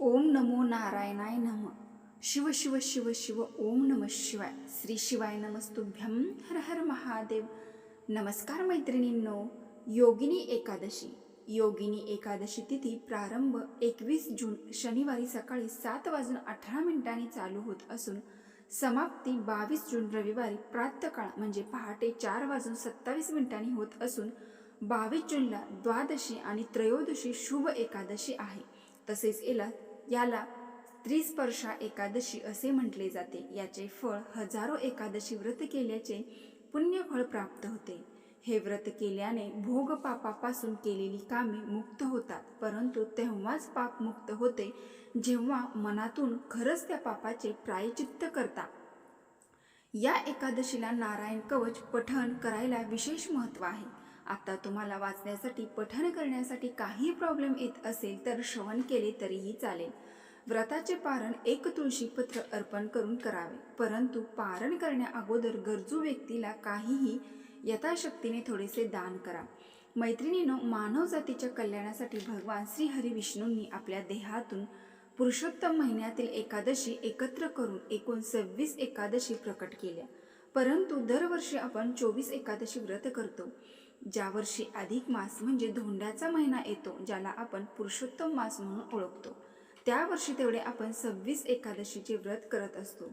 ओम नमो नारायणाय नम. शिव शिव शिव शिव ओम नम शिवाय. श्री शिवाय नमस्तुभ्यं. हर हर महादेव. नमस्कार मैत्रिणींनो. योगिनी एकादशी. योगिनी एकादशी तिथी प्रारंभ एकवीस जून शनिवारी सकाळी सात वाजून अठरा मिनिटांनी चालू होत असून समाप्ती बावीस जून रविवारी प्रातकाळ म्हणजे पहाटे चार वाजून सत्तावीस मिनिटांनी होत असून बावीस जूनला द्वादशी आणि त्रयोदशी शुभ एकादशी आहे. तसेच याला याला त्रिस्पर्शा एकादशी असे म्हटले जाते. याचे फळ हजारो एकादशी व्रत केल्याचे पुण्यफळ प्राप्त होते. हे व्रत केल्याने भोग पापापासून केलेली कामे मुक्त होतात. परंतु तेव्हाच पाप मुक्त होते जेव्हा मनातून खरंच त्या पापाचे प्रायचित्त करता या एकादशीला नारायण कवच पठण करायला विशेष महत्त्व आहे. आता तुम्हाला वाचण्यासाठी पठण करण्यासाठी काही प्रॉब्लेम येत असेल तर श्रवण केले तरीही चालेल. व्रताचे पारण एक तुळशीपत्र अर्पण करून करावे. परंतु पारण करण्या अगोदर गरजू व्यक्तीला काहीही यथाशक्तीने थोडेसे दान करा. मैत्रिणीनं मानव जातीच्या कल्याणासाठी भगवान श्री हरी विष्णूंनी आपल्या देहातून पुरुषोत्तम महिन्यातील एकादशी एकत्र करून एकूण सव्वीस एकादशी प्रकट केल्या. परंतु दरवर्षी आपण चोवीस एकादशी व्रत करतो. ज्या वर्षी अधिक मास म्हणजे धोंड्याचा महिना येतो ज्याला आपण पुरुषोत्तम मास म्हणून ओळखतो. त्या वर्षी तेवढे आपण सव्वीस एकादशीचे व्रत करत असतो.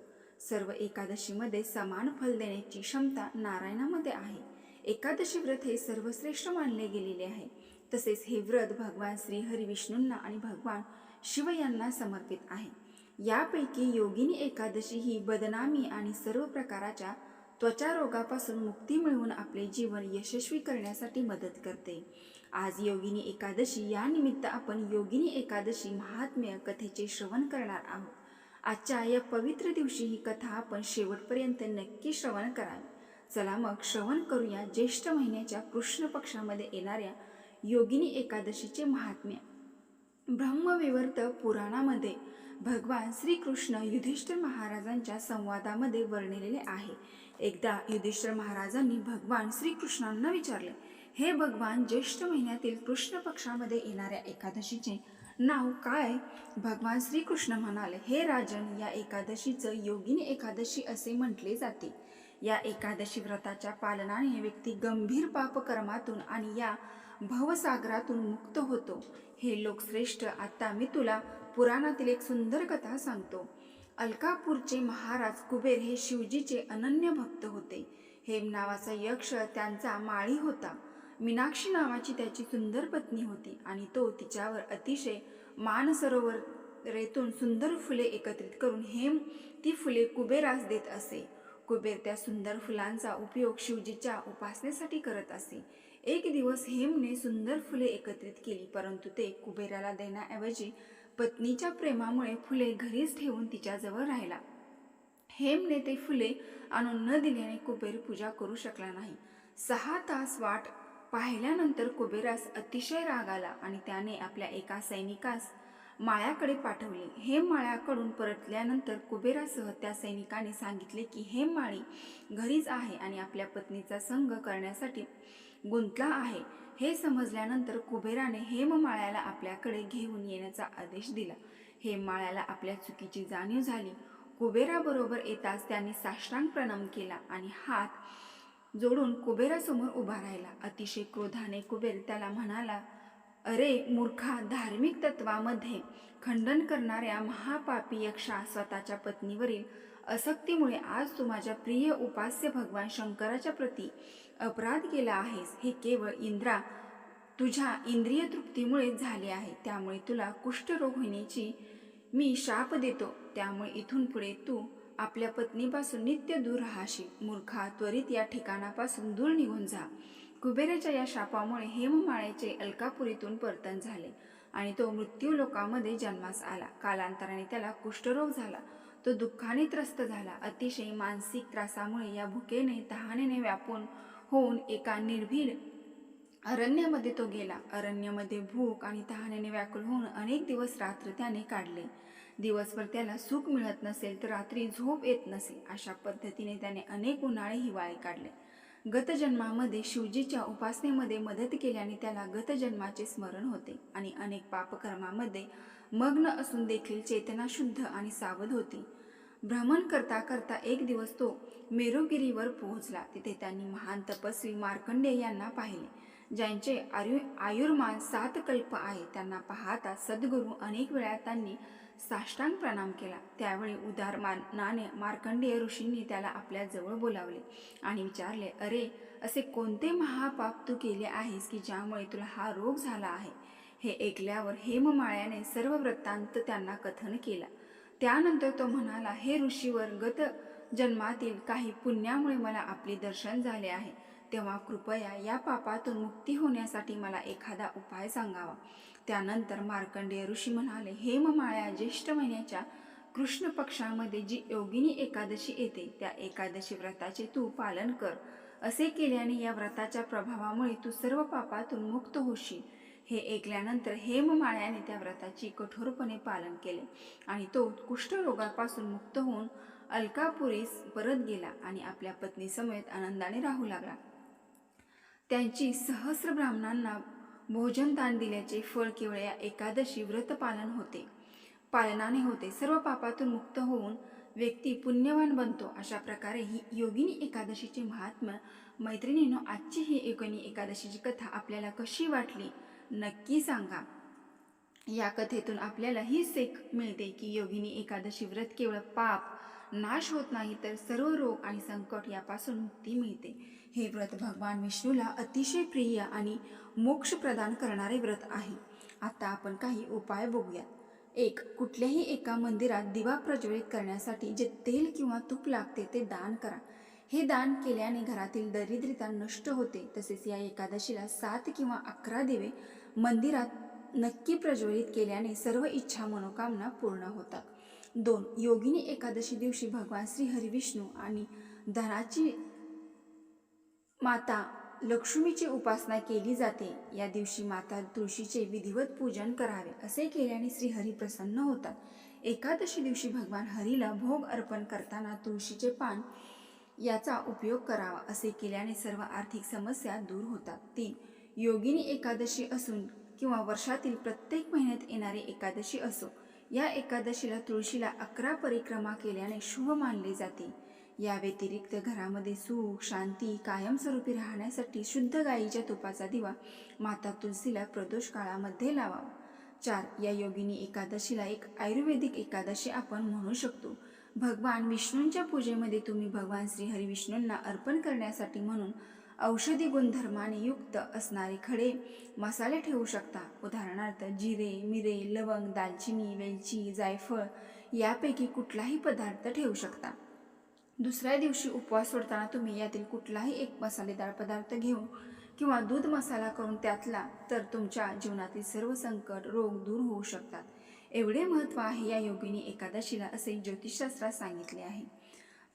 सर्व एकादशीमध्ये समान फल देण्याची क्षमता नारायणामध्ये आहे. एकादशी व्रत हे सर्वश्रेष्ठ मानले गेलेले आहे. तसेच हे व्रत भगवान श्री हरिविष्णूंना आणि भगवान शिव यांना समर्पित आहे. यापैकी योगिनी एकादशी ही बदनामी आणि सर्व प्रकाराच्या त्वचा रोगापासून मुक्ती मिळवून आपले जीवन यशस्वी करण्यासाठी मदत करते. आज योगिनी एकादशी या निमित्त आपण योगिनी एकादशी महात्म्य कथेचे श्रवण करणार आहोत. आजच्या या पवित्र दिवशी ही कथा आपण शेवटपर्यंत नक्की श्रवण करावी चला मग श्रवण करूया ज्येष्ठ महिन्याच्या कृष्ण पक्षामध्ये येणाऱ्या योगिनी एकादशीचे महात्म्य. ब्रह्मविवर्त पुराणामध्ये भगवान श्रीकृष्ण युधिष्ठिर महाराजांच्या संवादामध्ये वर्णिलेले आहे. एकदा युधिष्ठिर महाराजांनी भगवान श्रीकृष्णांना विचारले हे भगवान ज्येष्ठ महिन्यातील कृष्ण पक्षामध्ये येणाऱ्या एकादशीचे नाव काय? भगवान श्रीकृष्ण म्हणाले हे राजन या एकादशीचं योगिनी एकादशी असे म्हटले जाते. या एकादशी व्रताच्या पालनाने व्यक्ती गंभीर पापकर्मातून आणि या भवसागरातून मुक्त होतो. हे लोकश्रेष्ठ आता मी तुला पुराणातील एक सुंदर कथा सांगतो. अलकापूरचे महाराज कुबेर हे शिवजीचे अनन्य भक्त होते. हेम नावाचा यक्ष त्यांचा माळी होता. मीनाक्षी नावाची त्याची सुंदर पत्नी होती आणि तो तिच्यावर अतिशय मानसरोवरेतून सुंदर फुले एकत्रित करून हेम ती फुले कुबेरास देत असे. कुबेर त्या सुंदर फुलांचा उपयोग शिवजीच्या उपासनेसाठी करत असे. एक दिवस हेमने सुंदर फुले एकत्रित केली परंतु ते कुबेराला देण्याऐवजी पत्नीच्या प्रेमामुळे फुले घरीच ठेवून तिच्याजवळ राहिला. हेमने ते फुले आणून न दिल्याने कुबेर पूजा करू शकला नाही. सहा तास वाट पाहिल्यानंतर कुबेरास अतिशय राग आला आणि त्याने आपल्या एका सैनिकास माळ्याकडे पाठवले. हे माळ्याकडून परतल्यानंतर कुबेरासह त्या सैनिकाने सांगितले की हे माळी घरीच आहे आणि आपल्या पत्नीचा संग करण्यासाठी गुंतला आहे. हे समजल्यानंतर कुबेराने हेममाळ्याला आपल्याकडे घेऊन येण्याचा आदेश दिला. हेमाळ्याला आपल्या चुकीची जाणीव झाली. कुबेराबरोबर येताच त्याने साष्टांग प्रणाम केला आणि हात जोडून कुबेरासमोर उभा राहिला. अतिशय क्रोधाने कुबेर त्याला म्हणाला अरे मूर्खा धार्मिक तत्वामध्ये खंडन करणाऱ्या महापापी यक्षा स्वतःच्या पत्नीवरील असक्तीमुळे आज तू माझ्या प्रिय उपास्य भगवान शंकराच्या प्रती अपराध केला आहेस. हे केवळ इंद्रा तुझ्या इंद्रिय तृप्तीमुळे झाले आहे. त्यामुळे तुला कुष्ठरोग होण्याची मी शाप देतो. त्यामुळे इथून पुढे तू आपल्या पत्नीपासून नित्य दूर राहाशी मूर्खा त्वरित या ठिकाणापासून दूर निघून जा. कुबेराच्या या शापामुळे हेममाळेचे अलकापुरीतून परतन झाले आणि तो मृत्यू लोकामध्ये जन्मास आला. कालांतराने त्याला कुष्ठरोग झाला. तो दुःखाने त्रस्त झाला. अतिशय मानसिक त्रासामुळे या भुकेने तहानेने व्यापून होऊन एका निर्भीड अरण्यामध्ये तो गेला. अरण्यामध्ये भूक आणि तहानेने व्याकुल होऊन अनेक दिवस रात्र त्याने काढले. दिवसभर त्याला सुख मिळत नसेल तर रात्री झोप येत नसेल अशा पद्धतीने त्याने अनेक उन्हाळे हिवाळे काढले. गतजन्मामध्ये शिवजीच्या उपासनेमध्ये मदत केल्याने त्याला गतजन्माचे स्मरण होते आणि अनेक पापकर्मामध्ये मग्न असून देखील चेतना शुद्ध आणि सावध होती. भ्रमण करता करता एक दिवस तो मेरुगिरीवर पोहोचला. तिथे त्यांनी महान तपस्वी मार्कंडे यांना पाहिले ज्यांचे आयु आयुर्मान सात कल्प आहे. त्यांना पाहता सद्गुरू अनेक वेळा त्यांनी साष्टांग प्रणाम केला. त्यावेळी उदार मानाने मार्कंडेय ऋषींनी त्याला आपल्या जवळ बोलावले आणि विचारले अरे असे कोणते महापाप तू केले आहेस की ज्यामुळे तुला हा रोग झाला आहे? हे ऐकल्यावर हेममाळ्याने सर्व वृत्तांत त्यांना कथन केला. त्यानंतर तो म्हणाला हे ऋषीवर गत जन्मातील काही पुण्यामुळे मला आपले दर्शन झाले आहे. तेव्हा कृपया या पापातून मुक्ती होण्यासाठी मला एखादा उपाय सांगावा. त्यानंतर मार्कंडेय ऋषी म्हणाले हेममाळ्या ज्येष्ठ महिन्याच्या कृष्ण पक्षामध्ये जी योगिनी एकादशी येते त्या एकादशी व्रताचे तू पालन कर. असे केल्याने या व्रताच्या प्रभावामुळे तू सर्व पापातून मुक्त होशील. हे ऐकल्यानंतर हेममाळ्याने त्या व्रताची कठोरपणे पालन केले आणि तो कुष्ठरोगापासून मुक्त होऊन अलकापुरीस परत गेला आणि आपल्या पत्नीसमेत आनंदाने राहू लागला. त्यांची सहस्र ब्राह्मणांना भोजन दान दिल्याचे फळ केवळ या एकादशी व्रत पालन होते. पालनाने होते. सर्व पापातून मुक्त होऊन व्यक्ती पुण्यवान बनतो. अशा प्रकारे ही योगिनी एकादशीचे महात्म्य मैत्रिणीनो आजची ही योगिनी एकादशीची कथा आपल्याला कशी वाटली नक्की सांगा. या कथेतून आपल्याला ही सेख मिळते की योगिनी एकादशी व्रत केवळ पाप नाश होत नाही तर सर्व रोग आणि संकट यापासून मुक्ती मिळते. हे व्रत भगवान विष्णूला अतिशय प्रिय आणि मोक्ष प्रदान करणारे व्रत आहे. आता आपण काही उपाय बघूयात. एक कुठल्याही एका मंदिरात दिवा प्रज्वलित करण्यासाठी जे तेल किंवा तूप लागते ते दान करा. हे दान केल्याने घरातील दरिद्रता नष्ट होते. तसेच या एकादशीला सात किंवा अकरा दिवे मंदिरात नक्की प्रज्वलित केल्याने सर्व इच्छा मनोकामना पूर्ण होतात. दोन योगिनी एकादशी दिवशी भगवान श्री हरिविष्णू आणि धनाची माता लक्ष्मीची उपासना केली जाते. या दिवशी माता तुळशीचे विधिवत पूजन करावे असे केल्याने श्रीहरी प्रसन्न होतात. एकादशी दिवशी भगवान हरीला भोग अर्पण करताना तुळशीचे पान याचा उपयोग करावा असे केल्याने सर्व आर्थिक समस्या दूर होतात. तीन योगिनी एकादशी असून किंवा वर्षातील प्रत्येक महिन्यात येणारी एकादशी असो या एकादशीला तुळशीला अकरा परिक्रमा केल्याने शुभ मानले जाते. या व्यतिरिक्त घरामध्ये सुख शांती कायमस्वरूपी राहण्यासाठी शुद्ध गायीच्या तुपाचा दिवा माता तुलसीला प्रदोष काळामध्ये लावावा. चार या योगिनी एकादशीला एक आयुर्वेदिक एकादशी आपण म्हणू शकतो. भगवान विष्णूंच्या पूजेमध्ये तुम्ही भगवान श्री विष्णूंना अर्पण करण्यासाठी म्हणून औषधी गुणधर्माने युक्त असणारे खडे मसाले ठेवू शकता. उदाहरणार्थ जिरे मिरे लवंग दालचिनी वेलची जायफळ यापैकी कुठलाही पदार्थ ठेवू शकता. दुसऱ्या दिवशी उपवास सोडताना तुम्ही यातील कुठलाही एक मसालेदार पदार्थ घेऊन किंवा दूध मसाला करून त्यातला तर तुमच्या जीवनातील सर्व संकट रोग दूर होऊ शकतात. एवढे महत्त्व आहे या योगिनी एकादशीला असे ज्योतिषशास्त्रात सांगितले आहे.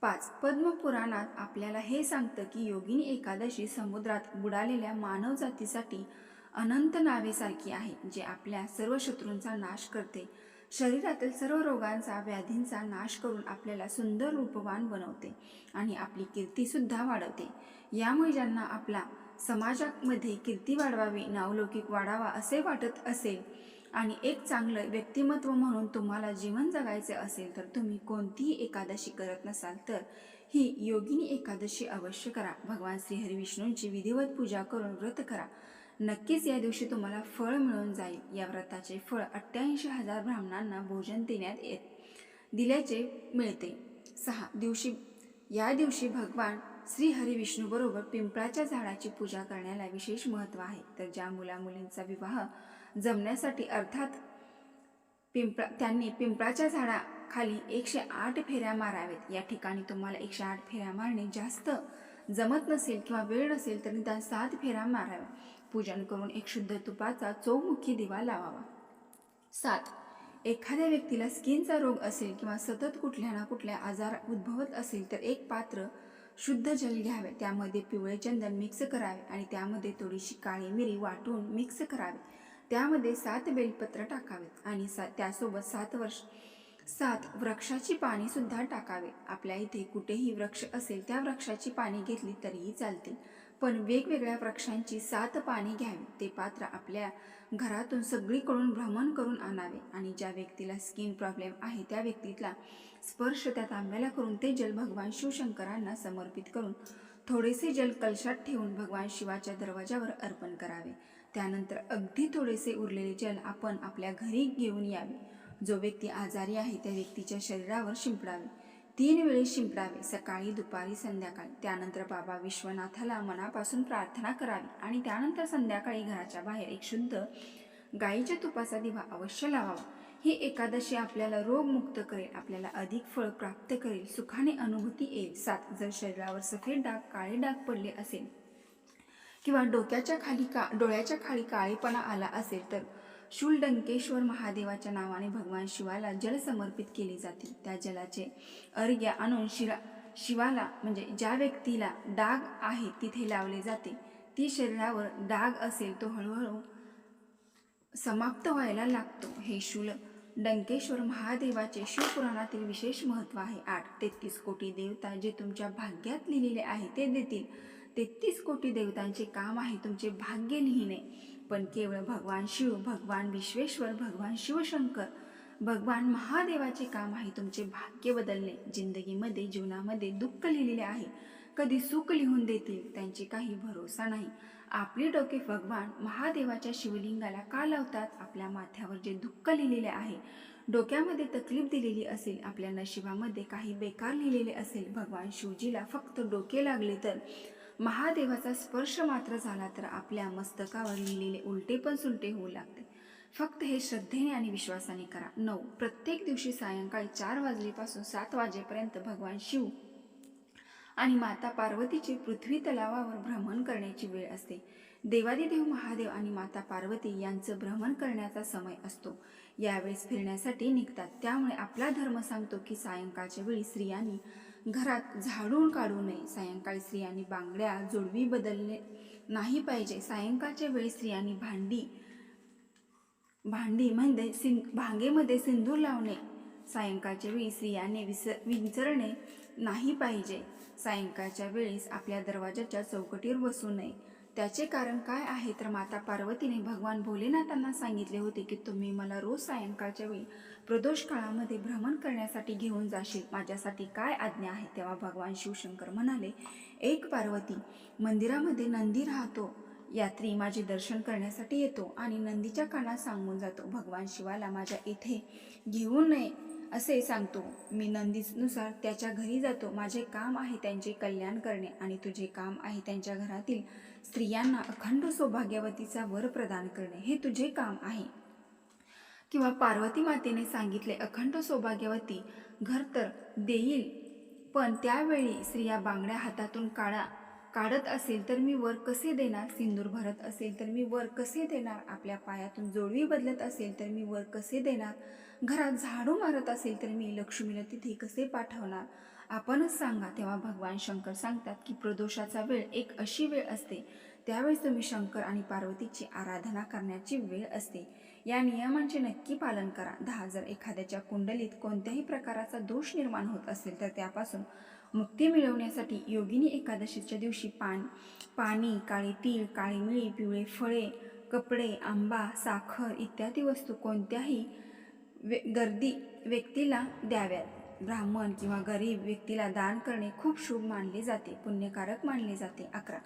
पाच. पद्मपुराणात आपल्याला हे सांगतं की योगिनी एकादशी समुद्रात बुडालेल्या मानवजातीसाठी अनंत नावेसारखी आहे जे आपल्या सर्व शत्रूंचा नाश करते. शरीरातील सर्व रोगांचा व्याधींचा नाश करून आपल्याला सुंदर रूपवान बनवते आणि आपली कीर्तीसुद्धा वाढवते. यामुळे ज्यांना आपला समाजामध्ये कीर्ती वाढवावी नावलौकिक वाढावा असे वाटत असेल आणि एक चांगलं व्यक्तिमत्व म्हणून तुम्हाला जीवन जगायचे असेल तर तुम्ही कोणतीही एकादशी करत नसाल तर ही योगिनी एकादशी अवश्य करा. भगवान श्रीहरी विष्णूंची विधिवत पूजा करून व्रत करा. नक्कीच या दिवशी तुम्हाला फळ मिळून जाईल. या व्रताचे फळ अठ्ठ्याऐंशी हजार ब्राह्मणांना भोजन देण्यात येत दिल्याचे मिळते. सहा दिवशी या दिवशी भगवान श्री हरी विष्णूबरोबर पिंपळाच्या झाडाची पूजा करण्याला विशेष महत्त्व आहे. तर ज्या मुलामुलींचा विवाह जमण्यासाठी अर्थात पिंपळा त्यांनी पिंपळाच्या झाडाखाली एकशे आठ फेऱ्या माराव्यात. या ठिकाणी तुम्हाला एकशे आठ फेऱ्या मारणे जास्त जमत नसेल किंवा वेळ नसेल तर निदान सात फेऱ्या माराव्या पूजन करून एक शुद्ध तुपाचा चौमुखी दिवा लावावा. सात. एखाद्या व्यक्तीला स्किनचा रोग असेल किंवा सतत कुठल्या ना कुठल्या आजार उद्भवत असेल तर एक पात्र शुद्ध जल घ्यावे. त्यामध्ये पिवळे चंदन मिक्स करावे आणि त्यामध्ये थोडीशी काळी मिरी वाटून मिक्स करावे. त्यामध्ये सात बेलपत्र टाकावेत आणि सा त्यासोबत सात वर्ष सात वृक्षाची पाणीसुद्धा टाकावे. आपल्या इथे कुठेही वृक्ष असेल त्या वृक्षाची पाने घेतली तरीही चालतील पण वेगवेगळ्या वृक्षांची सात पाणी घ्यावी. ते पात्र आपल्या घरातून सगळीकडून भ्रमण करून आणावे आणि ज्या व्यक्तीला स्किन प्रॉब्लेम आहे त्या व्यक्तीला स्पर्श त्या तांब्याला करून ते जल भगवान शिवशंकरांना समर्पित करून थोडेसे जल कलशात ठेवून भगवान शिवाच्या दरवाजावर अर्पण करावे. त्यानंतर अगदी थोडेसे उरलेले जल आपण आपल्या घरी घेऊन यावे. जो व्यक्ती आजारी आहे त्या व्यक्तीच्या शरीरावर शिंपडावे. तीन वेळी शिंपडावे सकाळी दुपारी संध्याकाळी. त्यानंतर बाबा विश्वनाथाला मनापासून प्रार्थना करावी आणि त्यानंतर संध्याकाळी घराच्या बाहेर एक शुद्ध गाईच्या तुपाचा दिवा अवश्य लावावा. ही एकादशी आपल्याला रोगमुक्त करेल आपल्याला अधिक फळ प्राप्त करेल सुखाने अनुभूती येईल. सात जर शरीरावर सफेद डाग काळे डाग पडले असेल किंवा डोक्याच्या खाली का डोळ्याच्या खाली काळेपणा आला असेल तर शूलडंकेश्वर महादेवाच्या नावाने भगवान शिवाला जल समर्पित केले जाते. त्या जलाचे अर्घ्य आणून शिरा शिवाला म्हणजे ज्या व्यक्तीला डाग आहे तिथे लावले जाते. ती शरीरावर डाग असेल तो हळूहळू समाप्त व्हायला लागतो. हे शूल डंकेश्वर महादेवाचे शिवपुराणातील विशेष महत्त्व आहे. आठ तेहतीस कोटी देवता जे तुमच्या भाग्यात लिहिलेले आहे ते देतील. तेहतीस कोटी देवतांचे काम आहे तुमचे भाग्य लिहिणे. पण केवळ भगवान शिव भगवान विश्वेश्वर भगवान शिवशंकर भगवान महादेवाचे काम आहे तुमचे भाग्य बदलणे. जिंदगीमध्ये जीवनामध्ये दुःख लिहिलेले आहे. कधी सुख लिहून देतील त्यांची काही भरोसा नाही. आपले डोके भगवान महादेवाच्या शिवलिंगाला का लावतात? आपल्या माथ्यावर जे दुःख लिहिलेले आहे. डोक्यामध्ये तकलीफ दिलेली असेल आपल्या नशिबामध्ये काही बेकार लिहिलेले असेल भगवान शिवजीला फक्त डोके लागले तर महादेवाचा स्पर्श मात्र झाला तर आपल्या मस्तकावर लिहिलेले उलटे पण सुलटे होऊ लागते. फक्त हे श्रद्धेने आणि विश्वासाने करा. नऊ. प्रत्येक दिवशी सायंकाळी चार वाजलेपासून सात वाजेपर्यंत भगवान शिव आणि माता पार्वतीची पृथ्वी तलावावर भ्रमण करण्याची वेळ असते. देवादिदेव महादेव आणि माता पार्वती यांचं भ्रमण करण्याचा समय असतो. यावेळेस फिरण्यासाठी निघतात. त्यामुळे आपला धर्म सांगतो की सायंकाळच्या वेळी स्त्रियांनी घरात झाडून काढू नये. सायंकाळी स्त्रियांनी बांगड्या जोडवी बदलणे नाही पाहिजे. सायंकाळच्या वेळी स्त्रियांनी भांडी भांडी म्हणजे सिं भांगेमध्ये सिंदूर लावणे. सायंकाळच्या वेळी स्त्रियांनी विस विंचरणे नाही पाहिजे. सायंकाळच्या वेळेस आपल्या दरवाजाच्या चौकटीवर बसू नये. त्याचे कारण काय आहे? तर माता पार्वतीने भगवान भोलेनाथांना सांगितले होते की तुम्ही मला रोज सायंकाळच्या वेळी प्रदोष काळामध्ये भ्रमण करण्यासाठी घेऊन जाशील. माझ्यासाठी काय आज्ञा आहे? तेव्हा भगवान शिवशंकर म्हणाले एक पार्वती मंदिरामध्ये नंदी राहतो. यात्री माझे दर्शन करण्यासाठी येतो आणि नंदीच्या कानात सांगून जातो. भगवान शिवाला माझ्या इथे घेऊ नये. असे सांगतो मी नंदीनुसार त्याच्या घरी जातो. माझे काम आहे त्यांचे कल्याण करणे आणि तुझे काम आहे त्यांच्या घरातील स्त्रियांना अखंड सौभाग्यवतीचा वर प्रदान करणे. हे तुझे काम आहे. किंवा पार्वती मातेने सांगितले अखंड सौभाग्यवती घर तर देईल पण त्यावेळी स्त्रिया बांगड्या हातातून काळा काढत असेल तर मी वर कसे देणार? सिंदूर भरत असेल तर मी वर कसे देणार? आपल्या पायातून जोडवी बदलत असेल तर मी वर कसे देणार? घरात झाडू मारत असेल तर मी लक्ष्मीला तिथे कसे पाठवणार? आपणच सांगा. तेव्हा भगवान शंकर सांगतात की प्रदोषाचा वेळ एक अशी वेळ असते. त्यावेळेस तुम्ही शंकर आणि पार्वतीची आराधना करण्याची वेळ असते. या नियमांचे नक्की पालन करा. दहा जर एखाद्याच्या कुंडलीत कोणत्याही प्रकाराचा दोष निर्माण होत असेल तर त्यापासून मुक्ती मिळवण्यासाठी योगिनी एकादशीच्या दिवशी पान पाणी काळी तीळ काळी मिळी पिवळे फळे कपडे आंबा साखर इत्यादी वस्तू कोणत्याही वे गर्दी व्यक्तीला द्याव्यात. ब्राह्मण किंवा गरीब व्यक्तीला दान करणे खूप शुभ मानले जाते पुण्यकारक मानले जाते. अकरा.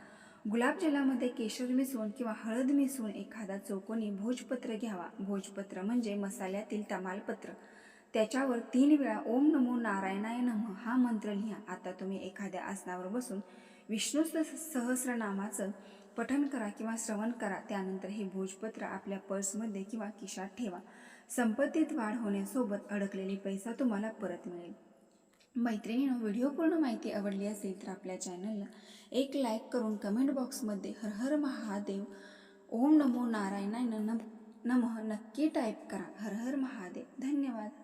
गुलाबजलामध्ये केशर मिसळून किंवा हळद मिसळून एखादा चौकोनी भोजपत्र घ्यावा. भोजपत्र म्हणजे मसाल्यातील तमालपत्र. त्याच्यावर तीन वेळा ओम नमो नारायणाय नम हा मंत्र लिहा. आता तुम्ही एखाद्या आसनावर बसून विष्णू सहस्रनामाचं पठन करा किंवा श्रवण करा. त्यानंतर हे भोजपत्र आपल्या पर्समध्ये किंवा खिशात ठेवा. संपत्तीत वाढ होण्यासोबत अडकलेले पैसा तुम्हाला परत मिळेल. मैत्रिणीनं व्हिडिओ पूर्ण माहिती आवडली असेल तर आपल्या चॅनलला एक लाईक करून कमेंट बॉक्समध्ये हर हर महादेव ओम नमो नारायणाय नम नमः नक्की टाईप करा. हर हर महादेव. धन्यवाद.